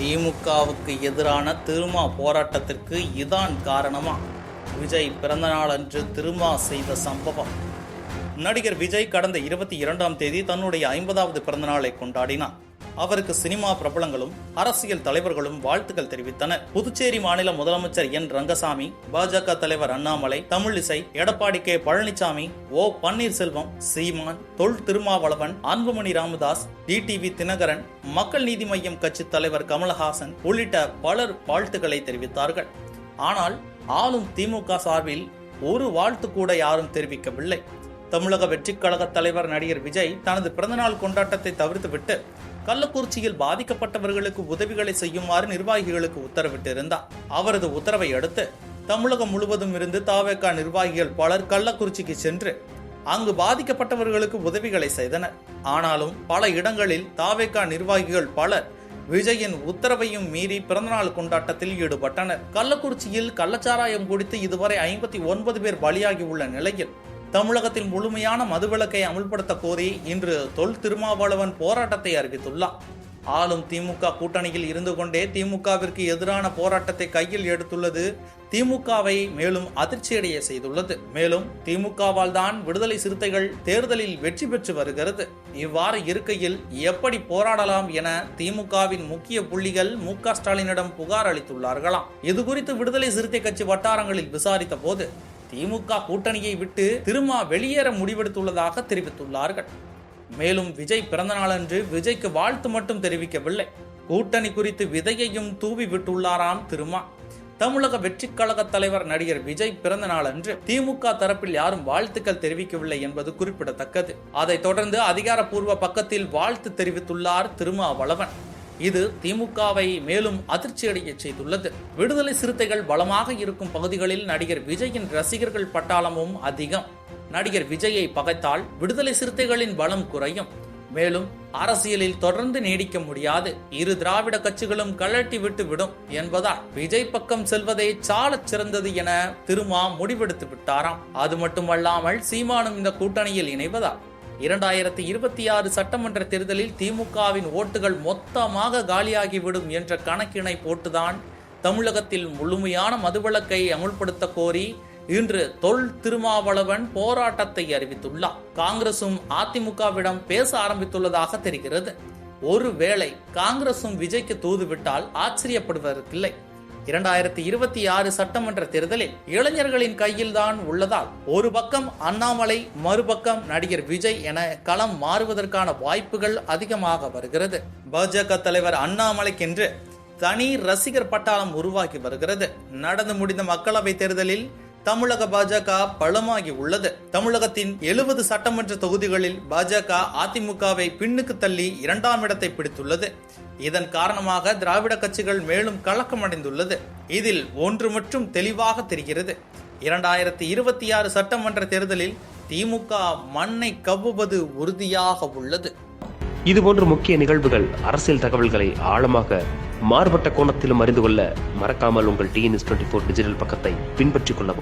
திமுகவுக்கு எதிரான திருமா போராட்டத்திற்கு இதான் காரணமா? விஜய் பிறந்தநாள் அன்று திருமா செய்த சம்பவம். நடிகர் விஜய் கடந்த இருபத்தி இரண்டாம் தேதி தன்னுடைய ஐம்பதாவது பிறந்தநாளை கொண்டாடினார். அவருக்கு சினிமா பிரபலங்களும் அரசியல் தலைவர்களும் வாழ்த்துக்கள் தெரிவித்தனர். புதுச்சேரி மாநில முதலமைச்சர் என். ரங்கசாமி பாஜக தலைவர் Annamalai Tamilisai Edappadi K. Palaniswami O. Panneerselvam Seeman Thol Thirumavalavan Anbumani Ramadoss TTV Dhinakaran Makkal Needhi Maiam கட்சி தலைவர் கமலஹாசன் உள்ளிட்ட பலர் வாழ்த்துக்களை தெரிவித்தார்கள். ஆனால் ஆளும் திமுக சார்பில் ஒரு வாழ்த்து கூட யாரும் தெரிவிக்கவில்லை. தமிழக வெற்றிக் கழக தலைவர் நடிகர் விஜய் தனது பிறந்தநாள் கொண்டாட்டத்தை தவிர்த்துவிட்டு கள்ளக்குறிச்சியில் பாதிக்கப்பட்டவர்களுக்கு உதவிகளை செய்யுமாறு நிர்வாகிகளுக்கு உத்தரவிட்டிருந்தார். அவரது உத்தரவை அடுத்து தமிழகம் முழுவதும் இருந்து தாவேகா நிர்வாகிகள் பலர் கள்ளக்குறிச்சிக்கு சென்று அங்கு பாதிக்கப்பட்டவர்களுக்கு உதவிகளை செய்தனர். ஆனாலும் பல இடங்களில் தாவேக்கா நிர்வாகிகள் பலர் விஜயின் உத்தரவையும் மீறி பிறந்தநாள் கொண்டாட்டத்தில் ஈடுபட்டனர். கள்ளக்குறிச்சியில் கள்ளச்சாராயம் குடித்து இதுவரை ஐம்பத்தி ஒன்பது பேர் பலியாகியுள்ள நிலையில் தமிழகத்தில் முழுமையான மதுவிலக்கை அமுல்படுத்த கோரி இன்று தொல் திருமாவளவன் போராட்டத்தை அறிவித்துள்ளார் ஆளும் திமுக கூட்டணியில் இருந்து கொண்டே திமுகவிற்கு எதிரான போராட்டத்தை கையில் எடுத்துள்ளது. திமுகவை மேலும் அதிர்ச்சியடைய செய்துள்ளது. மேலும் திமுகவால் தான் விடுதலை சிறுத்தைகள் தேர்தலில் வெற்றி பெற்று வருகிறது. இவ்வாறு இருக்கையில் எப்படி போராடலாம் என திமுகவின் முக்கிய புள்ளிகள் மு க ஸ்டாலினிடம் புகார் அளித்துள்ளார்களாம். இது குறித்து விடுதலை சிறுத்தை கட்சி வட்டாரங்களில் விசாரித்த போது திமுக கூட்டணியை விட்டு திருமா வெளியேற முடிவெடுத்துள்ளதாக தெரிவித்துள்ளார்கள். மேலும் விஜய் பிறந்தநாளன்று விஜய்க்கு வாழ்த்து மட்டும் தெரிவிக்கவில்லை. கூட்டணி குறித்து விதையையும் தூவி விட்டுள்ளாராம் திருமா. தமிழக வெற்றிக் கழக தலைவர் நடிகர் விஜய் பிறந்த நாளன்று திமுக தரப்பில் யாரும் வாழ்த்துக்கள் தெரிவிக்கவில்லை என்பது குறிப்பிடத்தக்கது. அதைத் தொடர்ந்து அதிகாரப்பூர்வ பக்கத்தில் வாழ்த்து தெரிவித்துள்ளார் திருமாவளவன். இது திமுகவை மேலும் அதிர்ச்சியடைய செய்துள்ளது. விடுதலை சிறுத்தைகள் பலமாக இருக்கும் பகுதிகளில் நடிகர் விஜயின் ரசிகர்கள் பட்டாளமும் அதிகம். நடிகர் விஜயை பகைத்தால் விடுதலை சிறுத்தைகளின் பலம் குறையும். மேலும் அரசியலில் தொடர்ந்து நீடிக்க முடியாது. இரு திராவிட கட்சிகளும் கழட்டி விட்டு விடும் என்பதால் விஜய் பக்கம் செல்வதே சாலச் சிறந்தது என திருமா முடிவெடுத்து விட்டாராம். அது மட்டுமல்லாமல் சீமானும் இந்த கூட்டணியில் இணைவதால் இரண்டாயிரத்தி இருபத்தி ஆறு சட்டமன்ற தேர்தலில் திமுகவின் ஓட்டுகள் மொத்தமாக காலியாகிவிடும் என்ற கணக்கினை போட்டுதான் தமிழகத்தில் முழுமையான மதுவிலக்கை அமுல்படுத்த கோரி இன்று தொல் திருமாவளவன் போராட்டத்தை அறிவித்துள்ளார். காங்கிரசும் அதிமுகவிடம் பேச ஆரம்பித்துள்ளதாக தெரிகிறது. ஒருவேளை காங்கிரசும் விஜய்க்கு தூதுவிட்டால் ஆச்சரியப்படுவதற்கில்லை. இரண்டாயிரத்தி இருபத்தி ஆறு சட்டமன்ற தேர்தலில் இளைஞர்களின் கையில்தான் உள்ளதால் ஒரு பக்கம் அண்ணாமலை மறுபக்கம் நடிகர் விஜய் என களம் மாறுவதற்கான வாய்ப்புகள் அதிகமாக வருகிறது. பாஜக தலைவர் அண்ணாமலைக்கென்று தனி ரசிகர் பட்டாளம் உருவாகி வருகிறது. நடந்து முடிந்த மக்களவை தேர்தலில் தமிழக பாஜக பலமாகி உள்ளது. தமிழகத்தின் எழுபது சட்டமன்ற தொகுதிகளில் பாஜக அதிமுகவை பின்னுக்கு தள்ளி இரண்டாம் இடத்தை பிடித்துள்ளது. இதன் காரணமாக திராவிட கட்சிகள் மேலும் கலக்கமடைந்துள்ளது. இதில் ஒன்று மட்டும் தெளிவாக தெரிகிறது. இரண்டாயிரத்தி இருபத்தி ஆறு சட்டமன்ற தேர்தலில் திமுக மண்ணை கவ்வுவது உறுதியாக உள்ளது. இதுபோன்ற முக்கிய நிகழ்வுகள் அரசியல் தகவல்களை ஆழமாக மாறுபட்ட கோணத்திலும் அறிந்து கொள்ள மறக்காமல் உங்கள் டிஎன்எஸ் டுவெண்ட்டி ஃபோர் டிஜிட்டல் பக்கத்தை பின்பற்றிக் கொள்ளவும்.